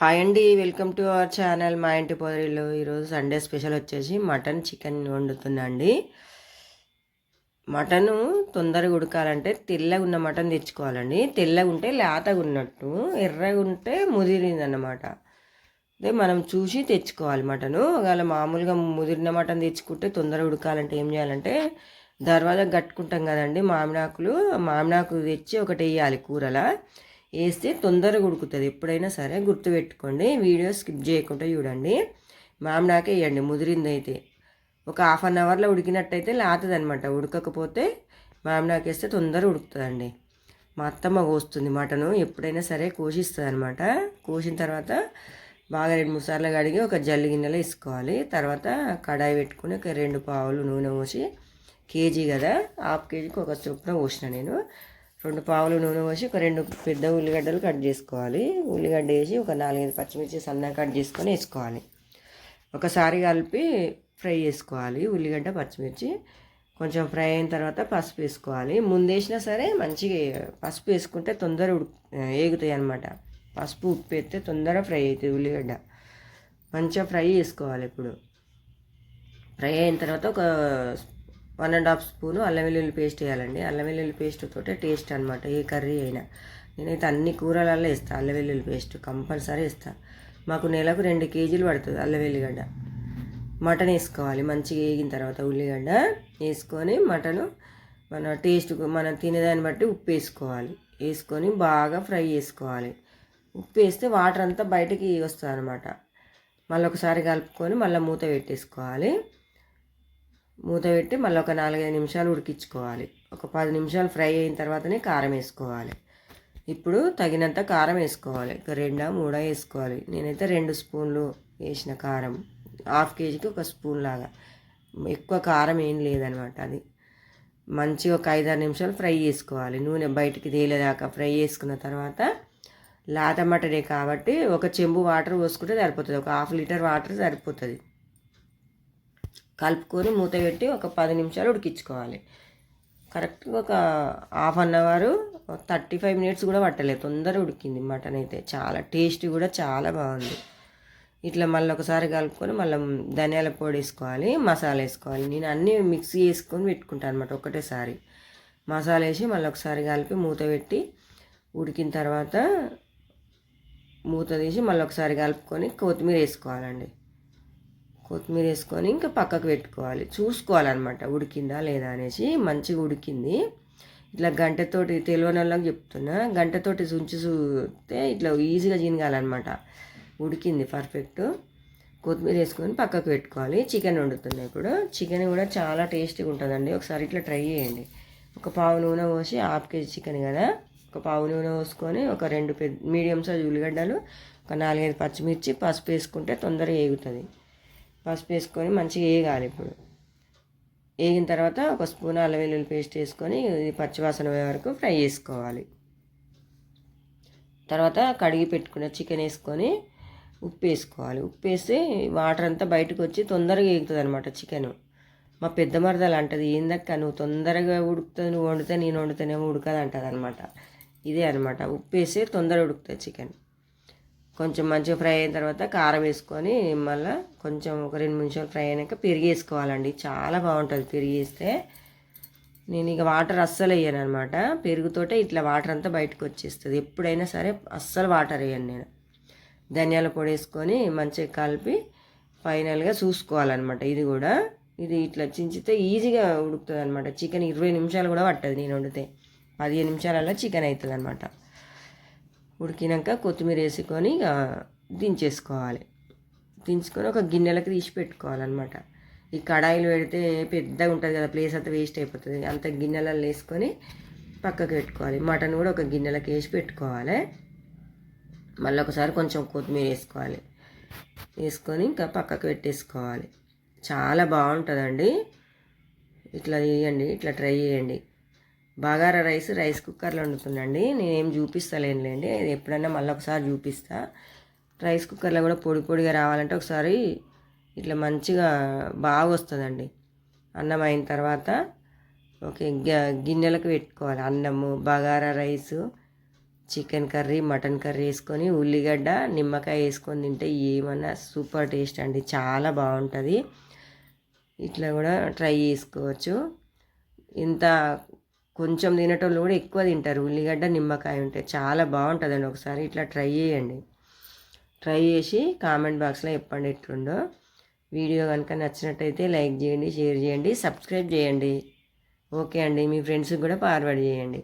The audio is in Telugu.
హాయ్ అండి వెల్కమ్ టు అవర్ ఛానల్ మా ఇంటి పొదరిలో ఈరోజు సండే స్పెషల్ వచ్చేసి మటన్ చికెన్ వండుతున్నా అండి. మటను తొందరగా ఉడకాలంటే తెల్లగా ఉన్న మటన్ తెచ్చుకోవాలండి. తెల్లగా ఉంటే లేతగా ఉన్నట్టు ఎర్రగా ఉంటే ముదిరిందన్నమాట. అదే మనం చూసి తెచ్చుకోవాలి మటను. ఒకవేళ మామూలుగా ముదిరిన మటన్ తెచ్చుకుంటే తొందరగా ఉడకాలంటే ఏం చేయాలంటే దర్వాజా కట్టుకుంటాం కదండి మామిడాకులు. మామిడాకు తెచ్చి ఒకటి వేయాలి కూరలా. వేస్తే తొందరగా ఉడుకుతుంది. ఎప్పుడైనా సరే గుర్తుపెట్టుకోండి వీడియో స్కిప్ చేయకుండా చూడండి. మామిడాకే వేయండి ముదిరింది అయితే ఒక హాఫ్ అన్ అవర్లో ఉడికినట్టయితే లాతుంది అనమాట ఉడకకపోతే మామిడాకేస్తే తొందరగా ఉడుకుతుందండి. మా అత్తమ్మ కోస్తుంది మటను ఎప్పుడైనా సరే కోసిస్తుంది అనమాట కోసిన తర్వాత బాగా రెండు మూడు సార్లు కడిగి ఒక జల్లి గిన్నెలో వేసుకోవాలి. తర్వాత కడాయి పెట్టుకుని ఒక రెండు పావులు నూనె పోసి కేజీ కదా హాఫ్ కేజీకి ఒక చొప్పున పోసిన నేను. రెండు పావులు నూనె పోసి ఒక రెండు పెద్ద ఉల్లిగడ్డలు కట్ చేసుకోవాలి. ఉల్లిగడ్డ వేసి ఒక నాలుగైదు పచ్చిమిర్చి సన్నగా కట్ చేసుకొని వేసుకోవాలి. ఒకసారి కలిపి ఫ్రై చేసుకోవాలి. ఉల్లిగడ్డ పచ్చిమిర్చి కొంచెం ఫ్రై అయిన తర్వాత పసుపు వేసుకోవాలి. ముందేసినా సరే మంచిగా పసుపు వేసుకుంటే తొందర ఉడు ఏగుతాయి అనమాట పసుపు ఉప్పు వేస్తే తొందరగా ఫ్రై అవుతుంది ఉల్లిగడ్డ. మంచిగా ఫ్రై చేసుకోవాలి ఇప్పుడు. ఫ్రై అయిన తర్వాత ఒక వన్ అండ్ హాఫ్ స్పూను అల్లం వెల్లుల్లి పేస్ట్ వేయాలండి. అల్లం వెల్లుల్లి పేస్ట్ తోటే టేస్ట్ అనమాట ఏ కర్రీ అయినా. నేనైతే అన్ని కూరలలో వేస్తాను అల్లం వెల్లుల్లి పేస్ట్ కంపల్సరీ వేస్తాను మాకు నెలకు రెండు కేజీలు పడుతుంది అల్లం వెల్లిగడ్డ. మటన్ వేసుకోవాలి మంచిగా వేగిన తర్వాత ఉల్లిగడ్డ వేసుకొని మటను మన టేస్ట్ మనం తినేదాన్ని బట్టి ఉప్పు వేసుకోవాలి. వేసుకొని బాగా ఫ్రై చేసుకోవాలి. ఉప్పు వేస్తే వాటర్ అంతా బయటకి వస్తుంది అనమాట మళ్ళీ ఒకసారి కలుపుకొని మళ్ళీ మూత పెట్టేసుకోవాలి. మూత పెట్టి మళ్ళీ ఒక నాలుగైదు నిమిషాలు ఉడికించుకోవాలి. ఒక పది నిమిషాలు ఫ్రై అయిన తర్వాతనే కారం వేసుకోవాలి. ఇప్పుడు తగినంత కారం వేసుకోవాలి. ఒక రెండా మూడా వేసుకోవాలి. నేనైతే రెండు స్పూన్లు వేసిన కారం. హాఫ్ కేజీకి ఒక స్పూన్ లాగా. ఎక్కువ కారం ఏం లేదనమాట అది. మంచిగా ఒక ఐదారు నిమిషాలు ఫ్రై చేసుకోవాలి. నూనె బయటికి తేలేదాకా ఫ్రై చేసుకున్న తర్వాత లాత మటనే కాబట్టి ఒక చెంబు వాటర్ పోసుకుంటే సరిపోతుంది. ఒక హాఫ్ లీటర్ వాటర్ సరిపోతుంది. కలుపుకొని మూత పెట్టి ఒక పది నిమిషాలు ఉడికించుకోవాలి. కరెక్ట్గా ఒక half an hour thirty five minutes కూడా పట్టలేదు. తొందర ఉడికింది మటన్ అయితే. చాలా టేస్ట్ కూడా చాలా బాగుంది. ఇట్లా మళ్ళీ ఒకసారి కలుపుకొని మళ్ళీ ధనియాల పొడి వేసుకోవాలి మసాలా వేసుకోవాలి. నేను అన్నీ మిక్సీ వేసుకొని పెట్టుకుంటాను అనమాట ఒకటేసారి. మసాలా వేసి మళ్ళీ ఒకసారి కలిపి మూత పెట్టి ఉడికిన తర్వాత మూత తీసి మళ్ళీ ఒకసారి కలుపుకొని కొత్తిమీర వేసుకోవాలండి. కొత్తిమీర వేసుకొని ఇంకా పక్కకు పెట్టుకోవాలి. చూసుకోవాలన్నమాట. ఉడికిందా లేదా అనేసి మంచిగా ఉడికింది. ఇట్లా గంటతోటి తెలియని వాళ్ళకి చెప్తున్నా. గంటతోటి ఉంచి చూస్తే ఇట్లా ఈజీగా చినగాలన్నమాట ఉడికింది పర్ఫెక్ట్. కొత్తిమీర వేసుకొని పక్కకు పెట్టుకోవాలి. చికెన్ వండుతున్నాయి ఇప్పుడు. చికెన్ కూడా చాలా టేస్టీగా ఉంటుందండి. ఒకసారి ఇట్లా ట్రై చేయండి. ఒక పావు నూనె పోసి హాఫ్ కేజీ చికెన్ కదా. ఒక పావు నూనె పోసుకొని ఒక రెండు పెద్ద మీడియం సైజ్ ఉల్లిగడ్డలు ఒక నాలుగైదు పచ్చిమిర్చి పసుపు వేసుకుంటే తొందరగా వేగుతుంది పసుపు వేసుకొని మంచిగా వేగాలి ఇప్పుడు. వేగిన తర్వాత ఒక స్పూన్ అల్లం వెల్లుల్లి పేస్ట్ వేసుకొని పచ్చివాసన పోయే వరకు ఫ్రై చేసుకోవాలి. తర్వాత కడిగి పెట్టుకున్న చికెన్ వేసుకొని ఉప్పు వేసుకోవాలి. ఉప్పు వేస్తే వాటర్ అంతా బయటకు వచ్చి తొందరగా ఎగుతుంది అనమాట చికెన్. మా పెద్ద మరదలు అంటది ఏందక్క నువ్వు తొందరగా ఉడుకుతుంది నువ్వు వండితే నేను వండితేనేమో ఉడకదు అంటది అనమాట ఇదే అనమాట ఉప్పు వేస్తే తొందరగా ఉడుకుతుంది చికెన్. కొంచెం మంచిగా ఫ్రై అయిన తర్వాత కారం వేసుకొని మళ్ళీ కొంచెం ఒక రెండు నిమిషాలు ఫ్రై అయినాక పెరిగేసుకోవాలండి చాలా బాగుంటుంది పెరిగేస్తే నేను ఇక వాటర్ అస్సలు వేయను అనమాట పెరుగుతోటే ఇట్లా వాటర్ అంతా బయటకు వచ్చేస్తుంది. ఎప్పుడైనా సరే అస్సలు వాటర్ వేయను నేను. ధనియాల పొడి వేసుకొని మంచిగా కలిపి ఫైనల్గా చూసుకోవాలన్నమాట. ఇది కూడా. ఇది ఇట్లా చించితే ఈజీగా ఉడుకుతుంది అనమాట చికెన్ ఇరవై నిమిషాలు కూడా పట్టదు. నేను వండితే పదిహేను నిమిషాలలో చికెన్ అవుతుంది అనమాట ఉడికినాక కొత్తిమీర వేసుకొని ఇక దించేసుకోవాలి. దించుకొని ఒక గిన్నెలకు తీసి పెట్టుకోవాలన్నమాట. ఈ కడాయిలు పెడితే పెద్దగా ఉంటుంది కదా ప్లేస్ అంతా వేస్ట్ అయిపోతుంది. అంత గిన్నెలలో వేసుకొని పక్కకు పెట్టుకోవాలి. మటన్ కూడా ఒక గిన్నెలకు వేసి పెట్టుకోవాలి. మళ్ళీ ఒకసారి కొంచెం కొత్తిమీర వేసుకోవాలి. వేసుకొని ఇంకా పక్కకు పెట్టేసుకోవాలి. చాలా బాగుంటుందండి. ఇట్లా చేయండి ఇట్లా ట్రై చేయండి. బగారా రైస్? రైస్ కుక్కర్లో వండుతుందండి నేనేం చూపిస్తలేనులేండి ఎప్పుడైనా మళ్ళీ ఒకసారి చూపిస్తా. రైస్ కుక్కర్లో కూడా పొడి పొడిగా రావాలంటే ఒకసారి ఇట్లా మంచిగా బాగా వస్తుందండి. అన్నం అయిన తర్వాత ఓకే గిన్నెలకు పెట్టుకోవాలి. అన్నము bagara rice chicken curry mutton curry వేసుకొని ఉల్లిగడ్డ నిమ్మకాయ వేసుకొని తింటే ఏమన్నా సూపర్ టేస్ట్ అండి. చాలా బాగుంటుంది. ఇట్లా కూడా ట్రై చేసుకోవచ్చు. ఇంత కొంచెం తినేటోళ్ళు కూడా ఎక్కువ తింటారు. ఉల్లిగడ్డ నిమ్మకాయ ఉంటే చాలా బాగుంటుందండి ఒకసారి. ఇట్లా ట్రై చేయండి. ట్రై చేసి కామెంట్ బాక్స్లో చెప్పండి ఎట్లుండో వీడియో కనుక నచ్చినట్టయితే లైక్ చేయండి షేర్ చేయండి సబ్స్క్రైబ్ చేయండి. ఓకే అండి. మీ ఫ్రెండ్స్కి కూడా ఫార్వర్డ్ చేయండి.